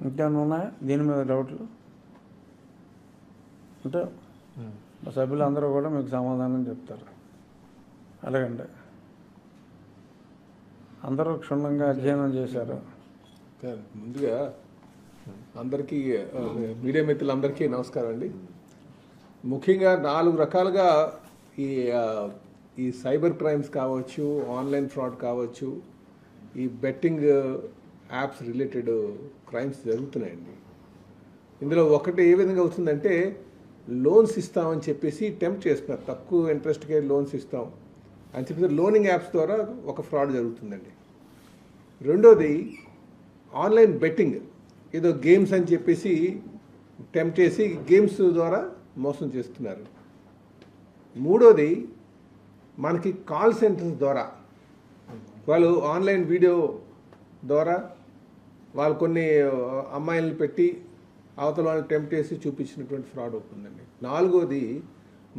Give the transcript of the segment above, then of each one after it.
ఇంకేమైనా ఉన్నాయా? దీని మీద డౌట్లు అంటే మా సభ్యులందరూ కూడా మీకు సమాధానం చెప్తారు. అలాగండి అందరూ క్షుణ్ణంగా అధ్యయనం చేశారు. సార్, ముందుగా అందరికీ ఆ, మీడియా మిత్రులందరికీ నమస్కారం అండి. ముఖ్యంగా నాలుగు రకాలుగా ఈ ఈ సైబర్ క్రైమ్స్ కావచ్చు ఆన్లైన్ ఫ్రాడ్ కావచ్చు ఈ బెట్టింగ్ యాప్స్ రిలేటెడ్ క్రైమ్స్ జరుగుతున్నాయండి. ఇందులో ఒకటి ఏ విధంగా అవుతుందంటే లోన్స్ ఇస్తామని చెప్పేసి టెంప్ట్ చేస్తున్నారు. తక్కువ ఇంట్రెస్ట్కే లోన్స్ ఇస్తాం అని చెప్పేసి లోనింగ్ యాప్స్ ద్వారా ఒక ఫ్రాడ్ జరుగుతుందండి. రెండోది ఆన్లైన్ బెట్టింగ్ ఏదో గేమ్స్ అని చెప్పేసి టెంప్ట్ చేసి గేమ్స్ ద్వారా మోసం చేస్తున్నారు. మూడోది మనకి కాల్ సెంటర్స్ ద్వారా వాళ్ళు ఆన్లైన్ వీడియో ద్వారా వాళ్ళు కొన్ని అమ్మాయిలను పెట్టి అవతల వాళ్ళని టెంప్ట్ చేసి చూపించినటువంటి ఫ్రాడ్ అవుతుందండి. నాలుగోది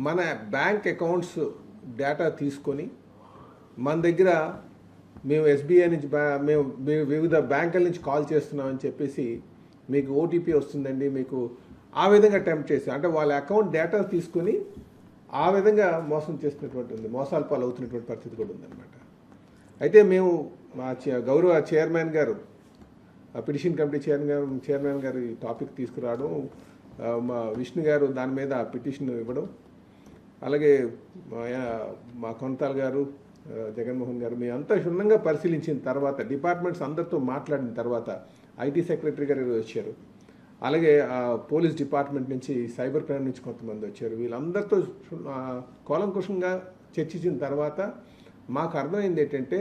మన బ్యాంక్ అకౌంట్స్ డేటా తీసుకొని మన దగ్గర మేము ఎస్బీఐ నుంచి మేము మేము వివిధ బ్యాంకుల నుంచి కాల్ చేస్తున్నామని చెప్పేసి మీకు ఓటీపీ వస్తుందండి. మీకు ఆ విధంగా టెంప్ట్ చేసి అంటే వాళ్ళ అకౌంట్ డేటా తీసుకొని ఆ విధంగా మోసం చేసినటువంటి ఉంది. మోసాలు పాలు అవుతున్నటువంటి పరిస్థితి కూడా ఉందన్నమాట. అయితే మేము మా గౌరవ చైర్మన్ గారు పిటిషన్ కమిటీ చైర్మన్ చైర్మన్ గారు టాపిక్ తీసుకురావడం మా విష్ణు గారు దాని మీద ఆ పిటిషన్ ఇవ్వడం అలాగే మా యా- కొంతాల్ గారు జగన్మోహన్ గారు మీ అంతా క్షుణ్ణంగా పరిశీలించిన తర్వాత డిపార్ట్మెంట్స్ అందరితో మాట్లాడిన తర్వాత ఐటీ సెక్రటరీ గారు వచ్చారు. అలాగే ఆ, పోలీస్ డిపార్ట్మెంట్ నుంచి సైబర్ క్రైమ్ నుంచి కొంతమంది వచ్చారు. వీళ్ళందరితో కోలంకుషంగా చర్చించిన తర్వాత మాకు అర్థమైంది ఏంటంటే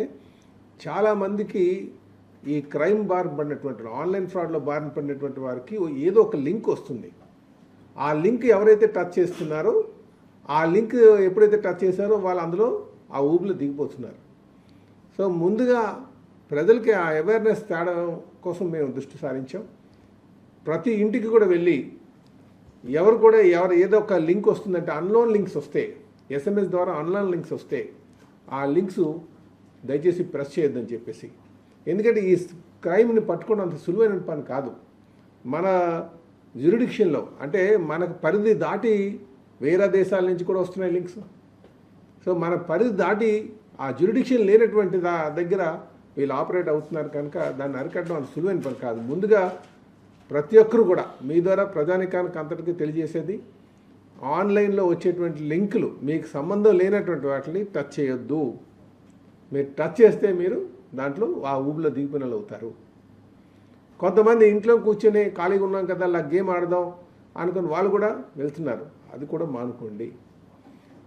చాలామందికి ఈ క్రైమ్ బారిన పడినటువంటి ఆన్లైన్ ఫ్రాడ్లో బారిన పడినటువంటి వారికి ఏదో ఒక లింక్ వస్తుంది. ఆ లింక్ ఎవరైతే టచ్ చేస్తున్నారో ఆ లింక్ ఎప్పుడైతే టచ్ చేశారో వాళ్ళు అందులో ఆ ఊబిలో దిగిపోతున్నారు. సో ముందుగా ప్రజలకి ఆ అవేర్నెస్ తేడం కోసం మేము దృష్టి సారించాం. ప్రతి ఇంటికి కూడా వెళ్ళి ఎవరు కూడా ఎవరు ఏదో ఒక లింక్ వస్తుందంటే అన్లోన్ లింక్స్ వస్తే ఎస్ఎంఎస్ ద్వారా అన్లోన్ లింక్స్ వస్తే ఆ లింక్స్ దయచేసి ప్రెస్ చేయొద్దని చెప్పేసి ఎందుకంటే ఈ క్రైమ్ని పట్టుకోవడం అంత సులువైన పని కాదు. మన జ్యూరిడిక్షన్లో అంటే మనకు పరిధి దాటి వేరే దేశాల నుంచి కూడా వస్తున్నాయి లింక్స్. సో మన పరిధి దాటి ఆ జ్యూరిడిక్షన్ లేనటువంటి దా దగ్గర వీళ్ళు ఆపరేట్ అవుతున్నారు కనుక దాన్ని అరికట్టడం అంత సులువైన పని కాదు. ముందుగా ప్రతి ఒక్కరు కూడా మీ ద్వారా ప్రజానికానికి అంతటికీ తెలియజేసేది ఆన్లైన్లో వచ్చేటువంటి లింకులు మీకు సంబంధం లేనటువంటి వాటిని టచ్ చేయొద్దు. మీరు టచ్ చేస్తే మీరు దాంట్లో ఆ ఊబిలో దిగిపోయినలు అవుతారు. కొంతమంది ఇంట్లో కూర్చొని ఖాళీగా ఉన్నాం కదా అలా గేమ్ ఆడదాం అనుకుని వాళ్ళు కూడా వెళ్తున్నారు. అది కూడా మానుకోండి.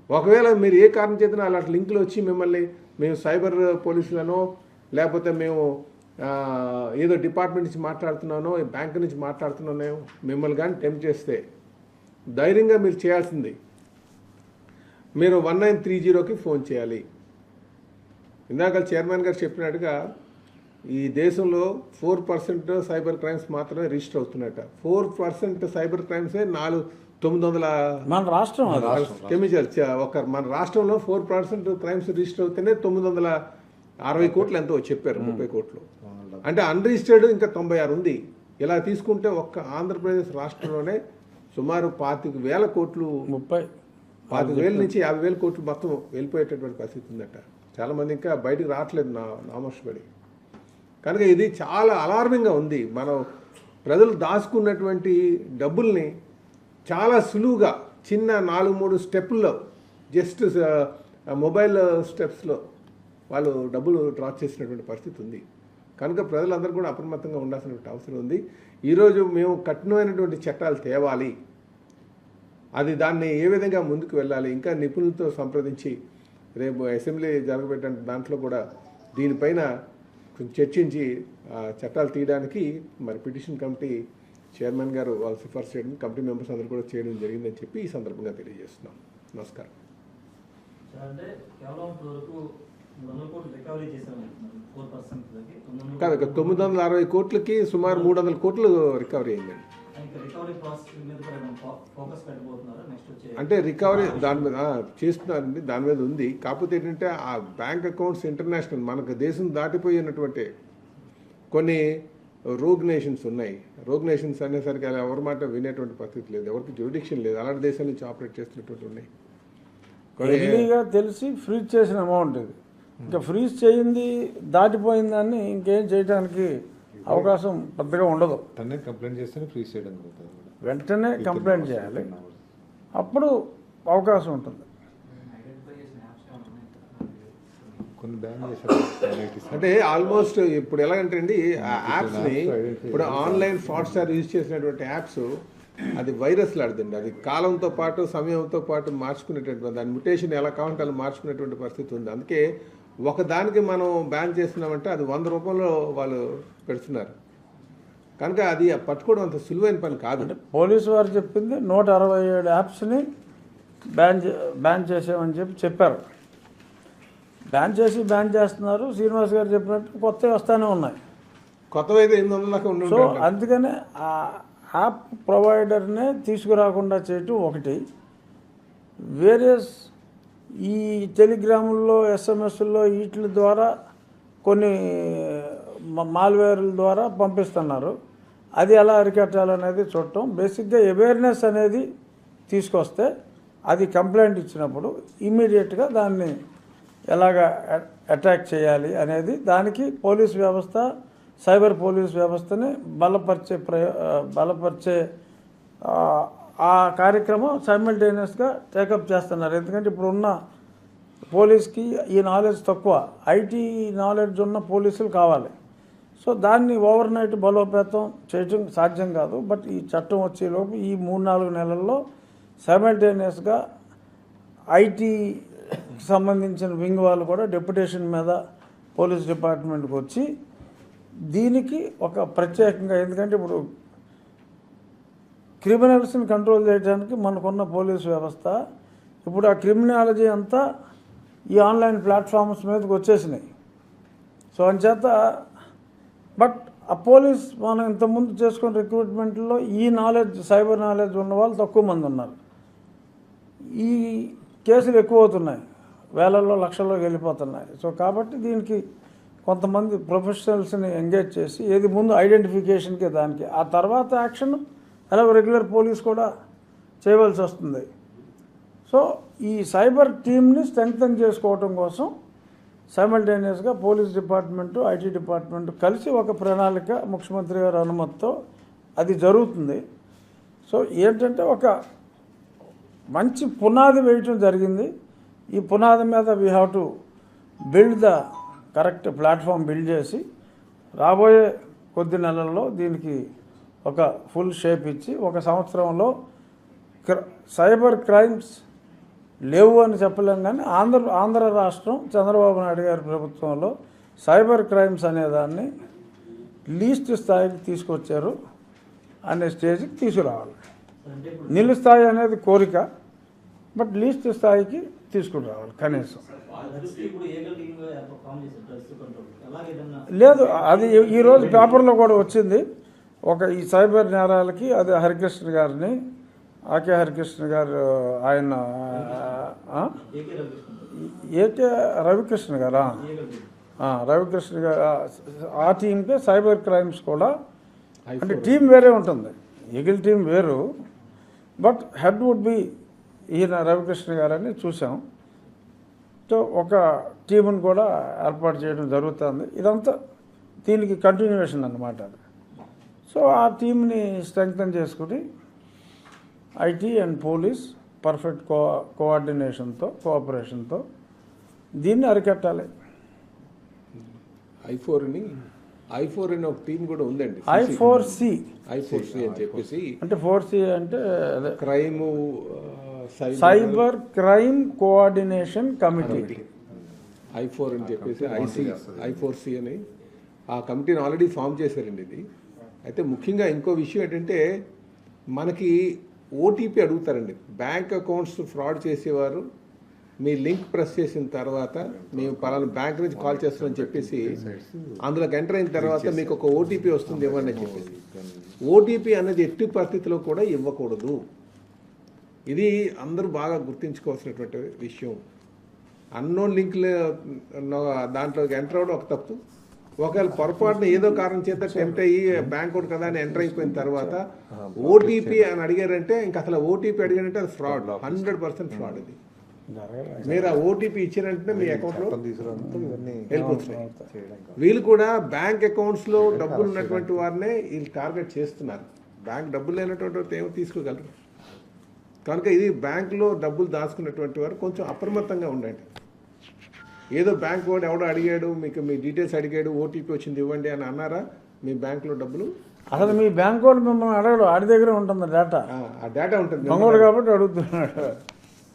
ఒకవేళ మీరు ఏ కారణం చేతన అలాంటి లింకులు వచ్చి మిమ్మల్ని మేము సైబర్ పోలీసులనో లేకపోతే మేము ఏదో డిపార్ట్మెంట్ నుంచి మాట్లాడుతున్నానో బ్యాంక్ నుంచి మాట్లాడుతున్నానో మిమ్మల్ని కానీ టెంప్ట్ చేస్తే ధైర్యంగా మీరు చేయాల్సింది. మీరు వన్ నైన్ త్రీ జీరోకి ఫోన్ చేయాలి. ఇందాక చైర్మన్ గారు చెప్పినట్టుగా ఈ దేశంలో ఫోర్ పర్సెంట్ సైబర్ క్రైమ్స్ మాత్రమే రిజిస్టర్ అవుతున్నట్ట ఫోర్ పర్సెంట్ సైబర్ క్రైమ్సే నాలుగు తొమ్మిది వందల మన రాష్ట్రం కెమికల్ ఒక మన రాష్ట్రంలో ఫోర్ పర్సెంట్ క్రైమ్స్ రిజిస్టర్ అవుతేనే తొమ్మిది వందల అరవై కోట్లు ఎంతో చెప్పారు ముప్పై కోట్లు. అంటే అన్రిజిస్టర్డ్ ఇంకా తొంభై ఆరు ఉంది. ఇలా తీసుకుంటే ఒక్క ఆంధ్రప్రదేశ్ రాష్ట్రంలోనే సుమారు పాతిక వేల కోట్లు ముప్పై. పాతిక వేల నుంచి యాభై వేల కోట్లు మొత్తం వెళ్ళిపోయేటటువంటి పరిస్థితి ఉందట. చాలామంది ఇంకా బయటకు రావట్లేదు నా నామర్షపడి కనుక ఇది చాలా అలార్మింగ్గా ఉంది. మనం ప్రజలు దాచుకున్నటువంటి డబ్బుల్ని చాలా సులువుగా చిన్న నాలుగు మూడు స్టెప్పుల్లో జస్ట్ మొబైల్ స్టెప్స్లో వాళ్ళు డబ్బులు డ్రా చేసినటువంటి పరిస్థితి ఉంది. కనుక ప్రజలందరూ కూడా అప్రమత్తంగా ఉండాల్సినటువంటి అవసరం ఉంది. ఈరోజు మేము కఠినమైనటువంటి చట్టాలు తేవాలి. అది దాన్ని ఏ విధంగా ముందుకు వెళ్ళాలి ఇంకా నిపుణులతో సంప్రదించి రేపు అసెంబ్లీ జరగబెట్టే దాంట్లో కూడా దీనిపైన కొంచెం చర్చించి ఆ, చట్టాలు తీయడానికి మరి పిటిషన్ కమిటీ చైర్మన్ గారు వాళ్ళు సిఫార్సు చేయడం కమిటీ మెంబర్స్ అందరూ కూడా చేయడం జరిగిందని చెప్పి ఈ సందర్భంగా తెలియజేస్తున్నాం. నమస్కారం. కాదు తొమ్మిది వందల అరవై కోట్లకి సుమారు మూడు వందల కోట్లు రికవరీ అయిందండి. అంటే రికవరీ దాని మీద చేస్తున్నారండి దాని మీద ఉంది. కాకపోతే ఏంటంటే ఆ బ్యాంక్ అకౌంట్స్ ఇంటర్నేషనల్ మనకు దేశం దాటిపోయినటువంటి కొన్ని రోగ్ నేషన్స్ ఉన్నాయి. రోగ్ నేషన్స్ అనేసరికి అలా ఎవరి మాట వినేటువంటి పరిస్థితి లేదు. ఎవరికి జ్యూరిడిక్షన్ లేదు. అలాంటి దేశాల నుంచి ఆపరేట్ చేస్తున్నటువంటి ఉన్నాయి. ఎర్లీగా తెలిసి ఫ్రీజ్ చేసిన అమౌంట్ ఇది. ఇంకా ఫ్రీజ్ చేయింది దాటిపోయిందాన్ని ఇంకేం చేయడానికి అవకాశం పెద్దగా ఉండదు. తనే కంప్లైంట్ చేస్తేనే ఫ్రీజ్ చేయడం. వెంటనే కంప్లైంట్ చేయాలి. అప్పుడు అవకాశం ఉంటుంది. కొన్ని బ్యాన్ చేశారు. varieties. అంటే ఆల్మోస్ట్ ఇప్పుడు ఎలాగంటే అండి ఆ యాప్స్ని ఇప్పుడు ఆన్లైన్ ఫ్రాడ్స్టార్ యూజ్ చేసినటువంటి యాప్స్ అది వైరస్ లాడుతుంది అది కాలంతో పాటు సమయంతో పాటు మార్చుకునేటువంటి దాని మ్యుటేషన్ ఎలా కావాలంటే అలా మార్చుకునేటువంటి పరిస్థితి ఉంది. అందుకే ఒక దానికి మనం బ్యాన్ చేస్తున్నామంటే అది వంద రూపాయలు వాళ్ళు పెడుతున్నారు. కనుక అది పట్టుకోవడం అంత సులువైన పని కాదు. పోలీసు వారు చెప్పింది నూట అరవై ఏడు యాప్స్ని బ్యాన్ బ్యాన్ చేసామని చెప్పి చెప్పారు. బ్యాన్ చేసి బ్యాన్ చేస్తున్నారు. శ్రీనివాస్ గారు చెప్పినట్టు కొత్తవి వస్తూనే ఉన్నాయి. కొత్తవి అయితే ఎనిమిది ఉండి సో. అందుకనే ఆ యాప్ ప్రొవైడర్నే తీసుకురాకుండా చేయటం ఒకటి. వేరియస్ ఈ టెలిగ్రాముల్లో ఎస్ఎంఎస్ల్లో వీటి ద్వారా కొన్ని మాల్వేర్ల ద్వారా పంపిస్తున్నారు. అది ఎలా అరికట్టాలనేది చూడటం. బేసిక్గా అవేర్నెస్ అనేది తీసుకొస్తే అది కంప్లైంట్ ఇచ్చినప్పుడు ఇమీడియట్గా దాన్ని ఎలాగ అటాక్ చేయాలి అనేది దానికి పోలీస్ వ్యవస్థ సైబర్ పోలీస్ వ్యవస్థని బలపరిచే ప్రయో బలపరిచే ఆ, కార్యక్రమం సైమిల్టేనియస్గా టేకప్ చేస్తున్నారు. ఎందుకంటే ఇప్పుడున్న పోలీస్కి ఈ నాలెడ్జ్ తక్కువ. ఐటీ నాలెడ్జ్ ఉన్న పోలీసులు కావాలి. సో దాన్ని ఓవర్ నైట్ బలోపేతం చేయటం సాధ్యం కాదు. బట్ ఈ చట్టం వచ్చేలోపు ఈ మూడు నాలుగు నెలల్లో సైమిల్టేనియస్గా ఐటీ సంబంధించిన వింగ్ వాళ్ళు కూడా డెప్యుటేషన్ మీద పోలీస్ డిపార్ట్మెంట్కి వచ్చి దీనికి ఒక ప్రత్యేకంగా ఎందుకంటే ఇప్పుడు క్రిమినల్స్ని కంట్రోల్ చేయడానికి మనకున్న పోలీస్ వ్యవస్థ ఇప్పుడు ఆ క్రిమినాలజీ అంతా ఈ ఆన్లైన్ ప్లాట్ఫామ్స్ మీదకి వచ్చేసినాయి. సో అంచేత బట్ ఆ పోలీస్ మనం ఇంతకుముందు చేసుకున్న రిక్రూట్మెంట్లో ఈ నాలెడ్జ్ సైబర్ నాలెడ్జ్ ఉన్న వాళ్ళు తక్కువ మంది ఉన్నారు. ఈ కేసులు ఎక్కువ అవుతున్నాయి. వేలల్లో లక్షల్లో వెళ్ళిపోతున్నాయి. సో కాబట్టి దీనికి కొంతమంది ప్రొఫెషనల్స్ని ఎంగేజ్ చేసి ఏది ముందు ఐడెంటిఫికేషన్కి దానికి. ఆ తర్వాత యాక్షన్ అలా రెగ్యులర్ పోలీస్ కూడా చేయవలసి వస్తుంది. సో ఈ సైబర్ టీమ్ని స్ట్రెంగ్తన్ చేసుకోవటం కోసం సైమల్టేనియస్గా పోలీస్ డిపార్ట్మెంటు ఐటీ డిపార్ట్మెంట్ కలిసి ఒక ప్రణాళిక ముఖ్యమంత్రి గారి అనుమతితో అది జరుగుతుంది. సో ఏంటంటే ఒక మంచి పునాది వేయటం జరిగింది. ఈ పునాది మీద we have to build the correct platform build చేసి రాబోయే కొద్ది నెలల్లో దీనికి ఒక ఫుల్ షేప్ ఇచ్చి ఒక సంవత్సరంలో క్ర- సైబర్ క్రైమ్స్ లేవు అని చెప్పలేం కానీ ఆంధ్ర ఆంధ్ర రాష్ట్రం చంద్రబాబు నాయుడు గారి ప్రభుత్వంలో సైబర్ క్రైమ్స్ అనేదాన్ని లీస్ట్ స్థాయికి తీసుకొచ్చారు అనే స్టేజ్కి తీసుకురావాలి. నిలు స్థాయి అనేది కోరిక బట్ లీస్ట్ స్థాయికి తీసుకుని రావాలి కనీసం. లేదు అది ఈరోజు పేపర్లో కూడా వచ్చింది. ఒక ఈ సైబర్ నేరాలకి అది హరికృష్ణ గారిని ఆకే హరికృష్ణ గారు ఆయన? ఏకే రవికృష్ణ గారా? రవికృష్ణ గారు ఆ టీంకే సైబర్ క్రైమ్స్ కూడా అంటే టీం వేరే ఉంటుంది ఈగిల్ టీం వేరు బట్ హెడ్ వుడ్ బి ఈయన రవికృష్ణ గారని చూసాం సో ఒక టీంని కూడా ఏర్పాటు చేయడం జరుగుతుంది. ఇదంతా దీనికి కంటిన్యూషన్ అన్నమాట అది. సో ఆ టీంని స్ట్రెంగ్తన్ చేసుకుని IT and police perfect co కోఆర్డినేషన్తో కోఆపరేషన్తో దీన్ని అరికట్టాలి. ఐ ఫోర్ అని ఐ ఫోర్ అని ఒక టీం కూడా ఉందండి. I four C. I four C అని చెప్పేసి. అంటే ఫోర్ సి అంటే crime cyber crime coordination committee. I four అని చెప్పేసి ఐసి ఐ ఫోర్ సి అని ఆ కమిటీని ఆల్రెడీ ఫామ్ చేశారండి ఇది. అయితే ముఖ్యంగా ఇంకో విషయం ఏంటంటే మనకి ఓటీపీ అడుగుతారండి. బ్యాంక్ అకౌంట్స్ ఫ్రాడ్ చేసేవారు మీ లింక్ ప్రెస్ చేసిన తర్వాత మేము పలానా బ్యాంక్ నుంచి కాల్ చేస్తామని చెప్పేసి అందులోకి ఎంటర్ అయిన తర్వాత మీకు ఒక ఓటీపీ వస్తుంది ఇవ్వండి అని చెప్పేసి. ఓటీపీ అనేది ఎట్టి పరిస్థితిలో కూడా ఇవ్వకూడదు. ఇది అందరూ బాగా గుర్తుంచుకోవాల్సినటువంటి విషయం. అన్నోన్ లింక్లు దాంట్లోకి ఎంటర్ అవ్వడం ఒక తప్పు. ఒకవేళ పొరపాటున ఏదో కారణం చేత టెంప్ట్ అయ్యి బ్యాంక్ కోడ్ కదా అని ఎంటర్ అయిపోయిన తర్వాత ఓటీపీ అని అడిగారంటే ఇంకా అసలు ఓటీపీ అడిగారంటే అది ఫ్రాడ్ హండ్రెడ్ పర్సెంట్ ఫ్రాడ్ ఇది మీరు ఆ ఓటీపీ ఇచ్చారంటే మీ అకౌంట్లో వెళ్ళిపోతున్నాయి. వీళ్ళు కూడా బ్యాంక్ అకౌంట్స్లో డబ్బులు ఉన్నటువంటి వారినే వీళ్ళు టార్గెట్ చేస్తున్నారు. బ్యాంక్ డబ్బులు లేనటువంటి వారు ఏమో తీసుకోగలరు. కనుక ఇది బ్యాంకులో డబ్బులు దాచుకున్నటువంటి వారు కొంచెం అప్రమత్తంగా ఉండండి. ఏదో బ్యాంక్ వాడు ఎవడో అడిగాడు మీకు మీ డీటెయిల్స్ అడిగాడు ఓటీపీ వచ్చింది ఇవ్వండి అని అన్నారా? మీ బ్యాంకులో డబ్బులు? అసలు మీ బ్యాంక్ వాడు మిమ్మల్ని అడగడు ఆడి దగ్గర ఉంటుంది డేటా ఆ, డేటా ఉంటుంది. దొంగడు కాబట్టి అడుగుతున్నాడు.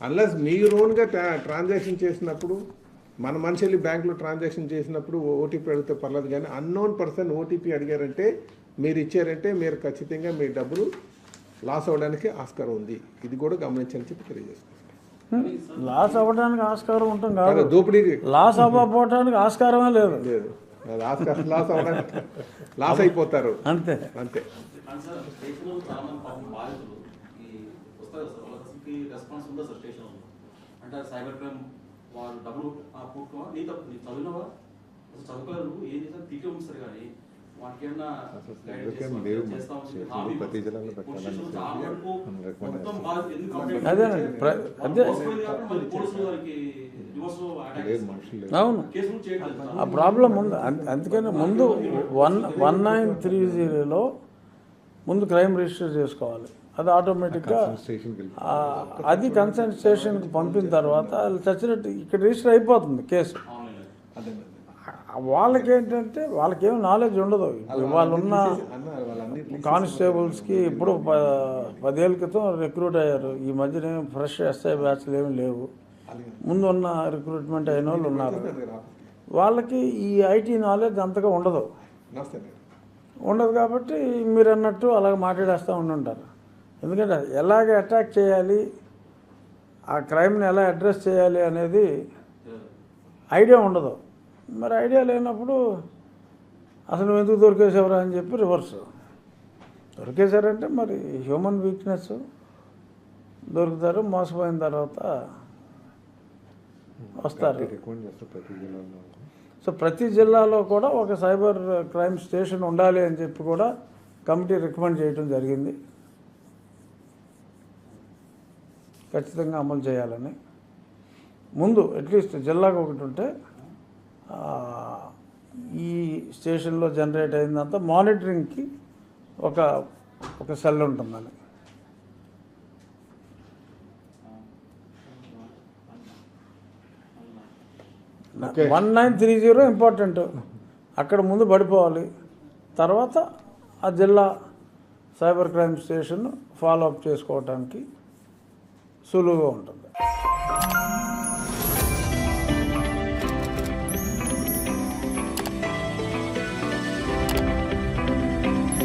అన్లెస్ మీరు ఓన్గా ట్రాన్సాక్షన్ చేసినప్పుడు మన మనిషి వెళ్ళి బ్యాంకులో ట్రాన్సాక్షన్ చేసినప్పుడు ఓటీపీ అడిగితే పర్లేదు కానీ అన్నోన్ పర్సన్ ఓటీపీ అడిగారంటే మీరు ఇచ్చారంటే మీరు ఖచ్చితంగా మీ డబ్బులు లాస్ అవ్వడానికి ఆస్కారం ఉంది. ఇది కూడా గమనించని చెప్పి తెలియజేస్తున్నాను. లాస్ అవ్వడానికి ఆస్కారం ఉంటాం కానీ కాదు దోపిడీ లాస్ అవ్వకపోవటానికి ఆస్కారమే లేదు. లేదు. లాస్ అవ్వడానికి లాస్ అయిపోతారు. అంతే. అంతే. అంటే సైబర్ క్రైమ్ వాళ్ళు డబ్బులు చదివినవా ఏం చేసినా తీటే ఉంచారు కానీ ప్రతి జిల్లాలో పెట్టాలని అదే. అవును. ఆ ప్రాబ్లం ఉంది. అందుకని ముందు వన్ వన్ నైన్ త్రీ జీరోలో ముందు క్రైమ్ రిజిస్టర్ చేసుకోవాలి. అది ఆటోమేటిక్గా అది కన్సర్న్ స్టేషన్కి పంపిన తర్వాత చచ్చినట్టు ఇక్కడ రిజిస్టర్ అయిపోతుంది కేసు. ఆన్లైన్ అదే ఆ, వాళ్ళకి ఏంటంటే వాళ్ళకేం నాలెడ్జ్ ఉండదు వాళ్ళన్నీ కానిస్టేబుల్స్కి ఇప్పుడు ప పదేళ్ళ క్రితం రిక్రూట్ అయ్యారు. ఈ మధ్యన ఫ్రెష్ ఎస్ఐ బ్యాచ్లు ఏమి లేవు. ముందు ఉన్న రిక్రూట్మెంట్ అయిన వాళ్ళు ఉన్నారు. వాళ్ళకి ఈ ఐటీ నాలెడ్జ్ అంతగా ఉండదు. ఉండదు కాబట్టి మీరు అన్నట్టు అలాగ మాట్లాడేస్తూ ఉండుంటారు. ఎందుకంటే ఎలాగ అటాక్ చేయాలి ఆ క్రైమ్ని ఎలా అడ్రస్ చేయాలి అనేది ఐడియా ఉండదు. మరి ఐడియా లేనప్పుడు అసలు ఎందుకు దొరికేసావురా అని చెప్పి రివర్స్. దొరికేశారంటే మరి హ్యూమన్ వీక్నెస్ దొరుకుతారు మోసపోయిన తర్వాత వస్తారు. సో ప్రతి జిల్లాలో కూడా ఒక సైబర్ క్రైమ్ స్టేషన్ ఉండాలి అని చెప్పి కూడా కమిటీ రికమెండ్ చేయడం జరిగింది. ఖచ్చితంగా అమలు చేయాలని. ముందు అట్లీస్ట్ జిల్లాకు ఒకటి ఉంటే ఈ స్టేషన్లో జనరేట్ అయిందంతా మానిటరింగ్కి ఒక ఒక సెల్ ఉంటుందని one nine three zero important. అక్కడ ముందు పడిపోవాలి. తర్వాత ఆ జిల్లా cyber crime station follow up చేసుకోవడానికి సులువుగా ఉంటుంది.